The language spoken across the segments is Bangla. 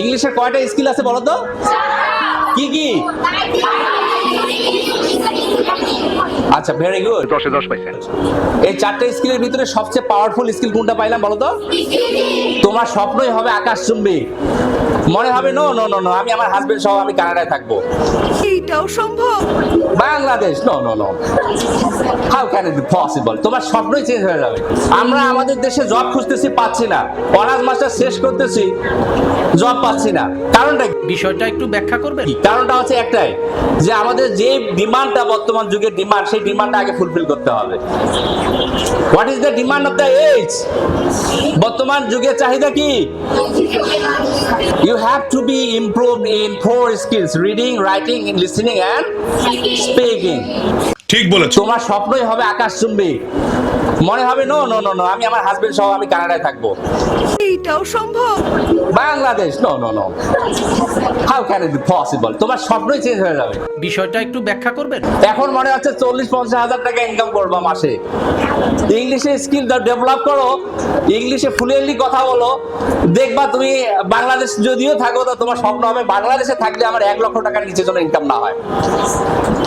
ইংলিশের কয়টা স্কিল আছে বলো তো? কি কি? আচ্ছা ভেরি গুড দশে দশ পাইছেন এই চারটে স্কিলের ভিতরে সবচেয়ে পাওয়ারফুল স্কিল কোনটা পাইলাম বলো তো? তোমার স্বপ্নই হবে আকাশচুম্বী মনে হবে নো নো নো নো আমি আমার হাজবেন্ড সহ আমি কানাডায় থাকব। এইটাও সম্ভব? Bangladesh no no no how can it be possible তোমার স্বপ্নই চেঞ্জ হয়ে যাবে। আমরা আমাদের দেশে জব খুঁজতেছি পাচ্ছি না। অনার্স মাস্টার শেষ করতেছি জব পাচ্ছি না। কারণটা কি? বিষয়টা একটু ব্যাখ্যা করবেন? কারণটা হচ্ছে একটাই যে আমাদের যে ডিমান্ডটা বর্তমান যুগের ডিমান্ড সেই ডিমান্ডটা আগে ফুলফিল করতে হবে। What is the demand of the age বর্তমান যুগের চাহিদা কি? You have to be improved in four skills reading, writing, listening, and speaking. ঠিক বলেছ তোমার স্বপ্নই হবে আকাশচুম্বী মনে হবে নো নো নো নো আমি আমার হাজবেন্ড সহ আমি কানাডায় থাকব। এইটাও সম্ভব? Bangladesh no no no how can it be possible তোমার স্বপ্নই চেঞ্জ হয়ে যাবে। বিষয়টা একটু ব্যাখ্যা করবেন? এখন মনে হচ্ছে চল্লিশ পঞ্চাশ হাজার টাকা ইনকাম করব মাসে। ইংলিশে স্কিল ডেভেলপ করো ইংলিশে ফ্লুয়েন্টলি কথা বলো দেখবা তুমি বাংলাদেশ যদিও থাকো তো তোমার স্বপ্ন হবে বাংলাদেশে থাকলে আমার এক লক্ষ টাকার নিচে যেন ইনকাম না হয়।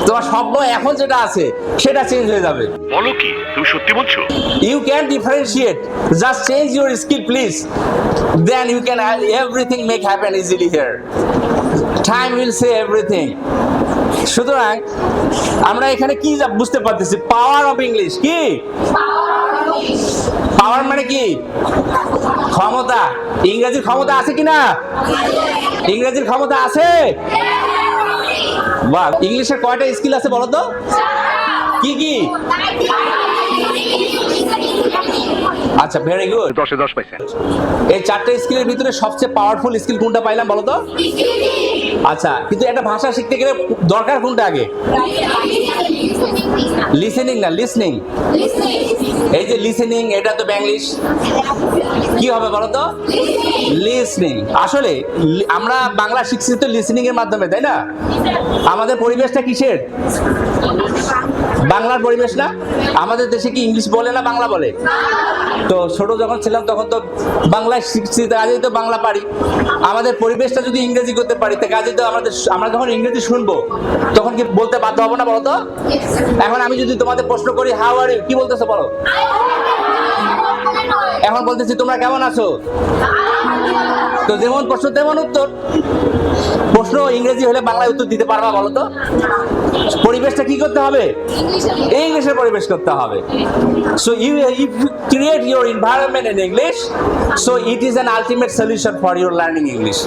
তোমার স্বপ্ন এখন যেটা আছে সেটা চেঞ্জ হয়ে যাবে। বলো কি তুমি সত্যি বলছো? কিছু you can differentiate just change your skill please then you can everything make happen easily here time will say everything সুতরাং আমরা এখানে কি বুঝতে পারতেছি? পাওয়ার অফ ইংলিশ কি? পাওয়ার মানে কি? ক্ষমতা। ইংরেজির ক্ষমতা আছে কি না ইংরেজির ক্ষমতা আছে? বাহ ইংলিশে কয়টা স্কিল আছে বলো তো? কি কি? আচ্ছা ভেরি গুড দশে দশ পাইছেন এই চারটে স্কিলের ভিতরে সবচেয়ে পাওয়ারফুল স্কিল কোনটা পাইলাম বলো তো? আচ্ছা কিন্তু একটা ভাষা শিখতে গেলে দরকার কোনটা আগে? লিসেনিং না লিসনিং এই যে লিসেনিং এটা তো ব্যাংলিশ কি হবে বলো তো? লিসনিং আসলে আমরা বাংলা শিখছি তো লিসনিং এর মাধ্যমে তাই না? আমাদের পরিবেশটা কিসের? বাংলার পরিবেশ না? আমাদের দেশে কি ইংলিশ বলে না বাংলা বলে? তো ছোট যখন ছিলাম তখন তো বাংলায় শিখছি, তো কাজেই তো বাংলা পারি। আমাদের পরিবেশটা যদি ইংরেজি করতে পারি, তো কাজেই তো আমাদের আমরা যখন ইংরেজি শুনব, তখন কি বলতে বাধ্য হব না বলো তো? এখন আমি যদি তোমাদের প্রশ্ন করি হাউ আর কি বলতেছো বলো? এখন বলতেছি, তোমরা কেমন আছো? তো যেমন প্রশ্ন, তেমন উত্তর। প্রশ্ন ইংরেজি হলে বাংলায় উত্তর দিতে পারবা বলো তো? পরিবেশটা কি করতে হবে? ইংলিশে পরিবেশ করতে হবে। So you if create your environment in English so it is an ultimate solution for your learning English